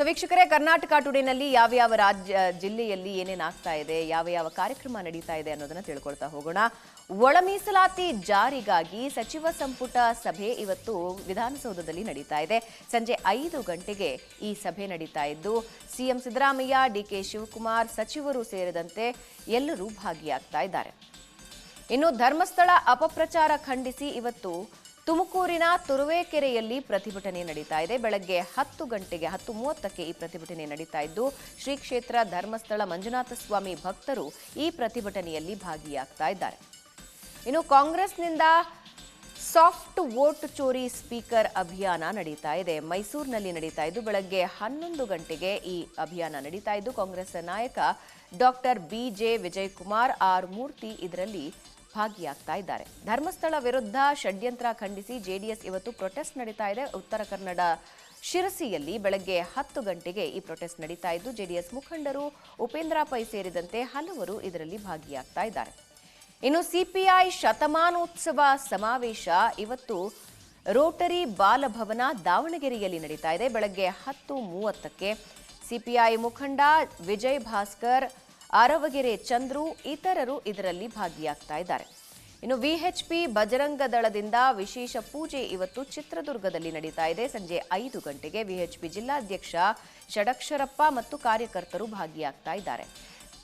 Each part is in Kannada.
ಸೊ ವೀಕ್ಷಕರೇ, ಕರ್ನಾಟಕ ಟುಡೇನಲ್ಲಿ ಯಾವ ಯಾವ ರಾಜ್ಯ, ಜಿಲ್ಲೆಯಲ್ಲಿ ಏನೇನು ಆಗ್ತಾ ಇದೆ, ಯಾವ ಯಾವ ಕಾರ್ಯಕ್ರಮ ನಡೀತಾ ಇದೆ ಅನ್ನೋದನ್ನ ತಿಳ್ಕೊಳ್ತಾ ಹೋಗೋಣ. ಒಳ ಮೀಸಲಾತಿ ಜಾರಿಗಾಗಿ ಸಚಿವ ಸಂಪುಟ ಸಭೆ ಇವತ್ತು ವಿಧಾನಸೌಧದಲ್ಲಿ ನಡೀತಾ ಇದೆ. ಸಂಜೆ ಐದು ಗಂಟೆಗೆ ಈ ಸಭೆ ನಡೀತಾ ಇದ್ದು, ಸಿಎಂ ಸಿದ್ದರಾಮಯ್ಯ ಡಿಕೆ ಶಿವಕುಮಾರ್ ಸಚಿವರು ಸೇರಿದಂತೆ ಎಲ್ಲರೂ ಭಾಗಿಯಾಗ್ತಾ ಇದ್ದಾರೆ. ಇನ್ನು ಧರ್ಮಸ್ಥಳ ಅಪಪ್ರಚಾರ ಖಂಡಿಸಿ ಇವತ್ತು ತುಮಕೂರಿನ ತುರುವೇಕೆರೆಯಲ್ಲಿ ಪ್ರತಿಭಟನೆ ನಡೀತಾ ಇದೆ. ಬೆಳಗ್ಗೆ ಹತ್ತು ಗಂಟೆಗೆ, ಹತ್ತು ಮೂವತ್ತಕ್ಕೆ ಈ ಪ್ರತಿಭಟನೆ ನಡೀತಾ ಇದ್ದು ಶ್ರೀ ಕ್ಷೇತ್ರ ಧರ್ಮಸ್ಥಳ ಮಂಜುನಾಥ ಸ್ವಾಮಿ ಭಕ್ತರು ಈ ಪ್ರತಿಭಟನೆಯಲ್ಲಿ ಭಾಗಿಯಾಗ್ತಾ ಇದ್ದಾರೆ. ಇನ್ನು ಕಾಂಗ್ರೆಸ್ನಿಂದ ಸಾಫ್ಟ್ ವೋಟ್ ಚೋರಿ ಸ್ಪೀಕರ್ ಅಭಿಯಾನ ನಡೀತಾ ಇದೆ. ಮೈಸೂರಿನಲ್ಲಿ ನಡೀತಾ ಇದ್ದು, ಬೆಳಗ್ಗೆ ಹನ್ನೊಂದು ಗಂಟೆಗೆ ಈ ಅಭಿಯಾನ ನಡೀತಾ ಇದ್ದು, ಕಾಂಗ್ರೆಸ್ ನಾಯಕ doctor B J Vijay Kumar R Murthy ಇದರಲ್ಲಿ ಭಾಗಿಯಾಗ್ತಾ ಇದ್ದಾರೆ. ಧರ್ಮಸ್ಥಳ ವಿರುದ್ಧ ಷಡ್ಯಂತ್ರ ಖಂಡಿಸಿ ಜೆಡಿಎಸ್ ಇವತ್ತು ಪ್ರೊಟೆಸ್ಟ್ ನಡೀತಾ ಇದೆ. ಉತ್ತರ ಕನ್ನಡ ಶಿರಸಿಯಲ್ಲಿ ಬೆಳಗ್ಗೆ ಹತ್ತು ಗಂಟೆಗೆ ಈ ಪ್ರೊಟೆಸ್ಟ್ ನಡೀತಾ ಇದ್ದು, ಜೆಡಿಎಸ್ ಮುಖಂಡರು ಉಪೇಂದ್ರ ಪೈ ಸೇರಿದಂತೆ ಹಲವರು ಇದರಲ್ಲಿ ಭಾಗಿಯಾಗ್ತಾ ಇದ್ದಾರೆ. ಇನ್ನು ಸಿಪಿಐ ಶತಮಾನೋತ್ಸವ ಸಮಾವೇಶ ಇವತ್ತು ರೋಟರಿ ಬಾಲಭವನ ದಾವಣಗೆರೆಯಲ್ಲಿ ನಡೀತಾ ಇದೆ. ಬೆಳಗ್ಗೆ ಹತ್ತು ಮೂವತ್ತಕ್ಕೆ ಸಿಪಿಐ ಮುಖಂಡ ವಿಜಯ್ ಭಾಸ್ಕರ್ ಅರವಗೆರೆ ಚಂದ್ರು ಇತರರು ಇದರಲ್ಲಿ ಭಾಗಿಯಾಗ್ತಾ ಇದ್ದಾರೆ. ಇನ್ನು ವಿಎಚ್ಪಿ ಬಜರಂಗ ದಳದಿಂದ ವಿಶೇಷ ಪೂಜೆ ಇವತ್ತು ಚಿತ್ರದುರ್ಗದಲ್ಲಿ ನಡೀತಾ ಇದೆ. ಸಂಜೆ ಐದು ಗಂಟೆಗೆ ವಿಎಚ್ಪಿ ಜಿಲ್ಲಾಧ್ಯಕ್ಷ ಷಡಕ್ಷರಪ್ಪ ಮತ್ತು ಕಾರ್ಯಕರ್ತರು ಭಾಗಿಯಾಗ್ತಾ ಇದ್ದಾರೆ.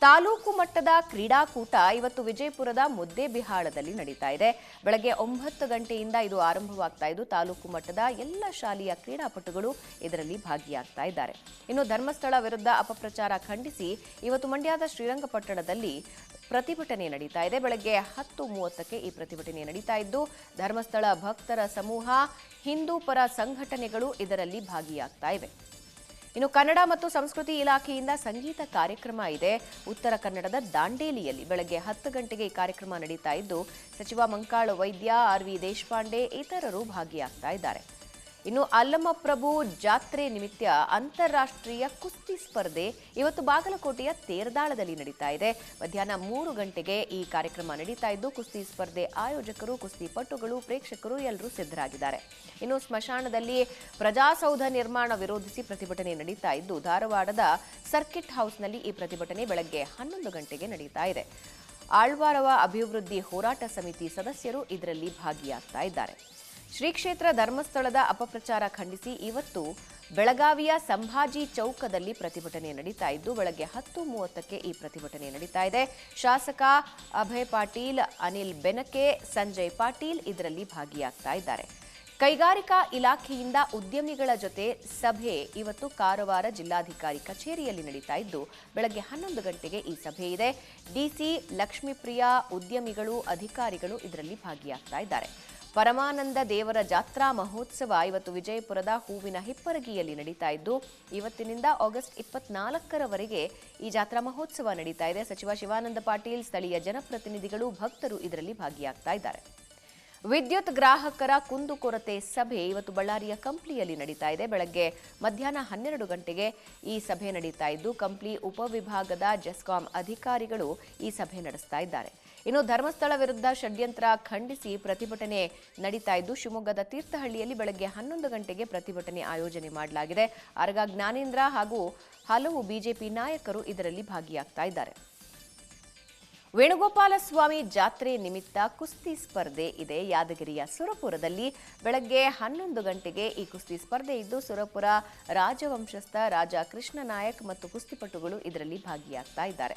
ತಾಲೂಕು ಮಟ್ಟದ ಕ್ರೀಡಾಕೂಟ ಇವತ್ತು ವಿಜಯಪುರದ ಮುದ್ದೇಬಿಹಾಳದಲ್ಲಿ ನಡೀತಾ ಇದೆ. ಬೆಳಗ್ಗೆ ಒಂಬತ್ತು ಗಂಟೆಯಿಂದ ಇದು ಆರಂಭವಾಗ್ತಾ ಇದ್ದು, ತಾಲೂಕು ಮಟ್ಟದ ಎಲ್ಲ ಶಾಲೆಯ ಕ್ರೀಡಾಪಟುಗಳು ಇದರಲ್ಲಿ ಭಾಗಿಯಾಗ್ತಾ ಇದ್ದಾರೆ. ಇನ್ನು ಧರ್ಮಸ್ಥಳ ವಿರುದ್ಧ ಅಪಪ್ರಚಾರ ಖಂಡಿಸಿ ಇವತ್ತು ಮಂಡ್ಯದ ಶ್ರೀರಂಗಪಟ್ಟಣದಲ್ಲಿ ಪ್ರತಿಭಟನೆ ನಡೀತಾ ಇದೆ. ಬೆಳಗ್ಗೆ ಹತ್ತು ಮೂವತ್ತಕ್ಕೆ ಈ ಪ್ರತಿಭಟನೆ ನಡೀತಾ ಇದ್ದು, ಧರ್ಮಸ್ಥಳ ಭಕ್ತರ ಸಮೂಹ, ಹಿಂದೂ ಪರ ಸಂಘಟನೆಗಳು ಇದರಲ್ಲಿ ಭಾಗಿಯಾಗ್ತಾ ಇವೆ. ಇನ್ನು ಕನ್ನಡ ಮತ್ತು ಸಂಸ್ಕೃತಿ ಇಲಾಖೆಯಿಂದ ಸಂಗೀತ ಕಾರ್ಯಕ್ರಮ ಇದೆ. ಉತ್ತರ ಕನ್ನಡದ ದಾಂಡೇಲಿಯಲ್ಲಿ ಬೆಳಗ್ಗೆ ಹತ್ತು ಗಂಟೆಗೆ ಈ ಕಾರ್ಯಕ್ರಮ ನಡೀತಾ ಇದ್ದು, ಸಚಿವ ಮಂಕಾಳು ವೈದ್ಯ, ಆರ್ ವಿ ದೇಶಪಾಂಡೆ ಇತರರು ಭಾಗಿಯಾಗ್ತಾ ಇದ್ದಾರೆ. ಇನ್ನು ಅಲ್ಲಮಪ್ರಭು ಜಾತ್ರೆ ನಿಮಿತ್ತ ಅಂತಾರಾಷ್ಟ್ರೀಯ ಕುಸ್ತಿ ಸ್ಪರ್ಧೆ ಇವತ್ತು ಬಾಗಲಕೋಟೆಯ ತೇರದಾಳದಲ್ಲಿ ನಡೀತಾ ಇದೆ. ಮಧ್ಯಾಹ್ನ ಮೂರು ಗಂಟೆಗೆ ಈ ಕಾರ್ಯಕ್ರಮ ನಡೀತಾ ಇದ್ದು, ಕುಸ್ತಿ ಸ್ಪರ್ಧೆ ಆಯೋಜಕರು, ಕುಸ್ತಿ ಪಟುಗಳು, ಪ್ರೇಕ್ಷಕರು ಎಲ್ಲರೂ ಸಿದ್ಧರಾಗಿದ್ದಾರೆ. ಇನ್ನು ಸ್ಮಶಾನದಲ್ಲಿ ಪ್ರಜಾಸೌಧ ನಿರ್ಮಾಣ ವಿರೋಧಿಸಿ ಪ್ರತಿಭಟನೆ ನಡೀತಾ ಇದ್ದು, ಧಾರವಾಡದ ಸರ್ಕಿಟ್ ಹೌಸ್ನಲ್ಲಿ ಈ ಪ್ರತಿಭಟನೆ ಬೆಳಗ್ಗೆ ಹನ್ನೊಂದು ಗಂಟೆಗೆ ನಡೀತಾ ಇದೆ. ಆಳ್ವಾರವ ಅಭಿವೃದ್ಧಿ ಹೋರಾಟ ಸಮಿತಿ ಸದಸ್ಯರು ಇದರಲ್ಲಿ ಭಾಗಿಯಾಗ್ತಾ ಇದ್ದಾರೆ. ಶ್ರೀ ಕ್ಷೇತ್ರ ಧರ್ಮಸ್ಥಳದ ಅಪಪ್ರಚಾರ ಖಂಡಿಸಿ ಇವತ್ತು ಬೆಳಗಾವಿಯ ಸಂಭಾಜಿ ಚೌಕದಲ್ಲಿ ಪ್ರತಿಭಟನೆ ನಡೀತಾ ಇದ್ದು, ಬೆಳಗ್ಗೆ ಹತ್ತು ಮೂವತ್ತಕ್ಕೆ ಈ ಪ್ರತಿಭಟನೆ ನಡೀತಾ ಇದೆ. ಶಾಸಕ ಅಭಯ್ ಪಾಟೀಲ್, ಅನಿಲ್ ಬೆನಕೆ, ಸಂಜಯ್ ಪಾಟೀಲ್ ಇದರಲ್ಲಿ ಭಾಗಿಯಾಗ್ತಾ ಇದ್ದಾರೆ. ಕೈಗಾರಿಕಾ ಇಲಾಖೆಯಿಂದ ಉದ್ಯಮಿಗಳ ಜೊತೆ ಸಭೆ ಇವತ್ತು ಕಾರವಾರ ಜಿಲ್ಲಾಧಿಕಾರಿ ಕಚೇರಿಯಲ್ಲಿ ನಡೀತಾ ಇದ್ದು, ಬೆಳಗ್ಗೆ ಹನ್ನೊಂದು ಗಂಟೆಗೆ ಈ ಸಭೆ ಇದೆ. ಡಿಸಿ ಲಕ್ಷ್ಮೀಪ್ರಿಯಾ ಉದ್ಯಮಿಗಳು, ಅಧಿಕಾರಿಗಳು ಇದರಲ್ಲಿ ಭಾಗಿಯಾಗ್ತಾ ಇದ್ದಾರೆ. ಪರಮಾನಂದ ದೇವರ ಜಾತ್ರಾ ಮಹೋತ್ಸವ ಇವತ್ತು ವಿಜಯಪುರದ ಹೂವಿನ ಹಿಪ್ಪರಗಿಯಲ್ಲಿ ನಡೀತಾ ಇದ್ದು, ಇವತ್ತಿನಿಂದ ಆಗಸ್ಟ್ ಇಪ್ಪತ್ನಾಲ್ಕರವರೆಗೆ ಈ ಜಾತ್ರಾ ಮಹೋತ್ಸವ ನಡೀತಾ ಇದೆ. ಸಚಿವ ಶಿವಾನಂದ ಪಾಟೀಲ್, ಸ್ಥಳೀಯ ಜನಪ್ರತಿನಿಧಿಗಳು, ಭಕ್ತರು ಇದರಲ್ಲಿ ಭಾಗಿಯಾಗ್ತಾ ಇದ್ದಾರೆ. ವಿದ್ಯುತ್ ಗ್ರಾಹಕರ ಕುಂದುಕೊರತೆ ಸಭೆ ಇವತ್ತು ಬಳ್ಳಾರಿಯ ಕಂಪ್ಲಿಯಲ್ಲಿ ನಡೀತಾ ಇದೆ. ಬೆಳಗ್ಗೆ ಮಧ್ಯಾಹ್ನ ಹನ್ನೆರಡು ಗಂಟೆಗೆ ಈ ಸಭೆ ನಡೀತಾ ಇದ್ದು, ಕಂಪ್ಲಿ ಉಪವಿಭಾಗದ ಜೆಸ್ಕಾಂ ಅಧಿಕಾರಿಗಳು ಈ ಸಭೆ ನಡೆಸ್ತಾ ಇದ್ದಾರೆ. ಇನ್ನು ಧರ್ಮಸ್ಥಳ ವಿರುದ್ಧ ಷಡ್ಯಂತ್ರ ಖಂಡಿಸಿ ಪ್ರತಿಭಟನೆ ನಡೀತಾ ಇದ್ದು, ಶಿವಮೊಗ್ಗದ ತೀರ್ಥಹಳ್ಳಿಯಲ್ಲಿ ಬೆಳಗ್ಗೆ ಹನ್ನೊಂದು ಗಂಟೆಗೆ ಪ್ರತಿಭಟನೆ ಆಯೋಜನೆ ಮಾಡಲಾಗಿದೆ. ಆರ್ಗ ಜ್ಞಾನೇಂದ್ರ ಹಾಗೂ ಹಲವು ಬಿಜೆಪಿ ನಾಯಕರು ಇದರಲ್ಲಿ ಭಾಗಿಯಾಗ್ತಾ ಇದ್ದಾರೆ. ವೇಣುಗೋಪಾಲ ಸ್ವಾಮಿ ಜಾತ್ರೆ ನಿಮಿತ್ತ ಕುಸ್ತಿ ಸ್ಪರ್ಧೆ ಇದೆ. ಯಾದಗಿರಿಯ ಸುರಪುರದಲ್ಲಿ ಬೆಳಗ್ಗೆ ಹನ್ನೊಂದು ಗಂಟೆಗೆ ಈ ಕುಸ್ತಿ ಸ್ಪರ್ಧೆ ಇದ್ದು, ಸುರಪುರ ರಾಜವಂಶಸ್ಥ ರಾಜ ಕೃಷ್ಣ ನಾಯಕ್ ಮತ್ತು ಕುಸ್ತಿಪಟುಗಳು ಇದರಲ್ಲಿ ಭಾಗಿಯಾಗ್ತಾ ಇದ್ದಾರೆ.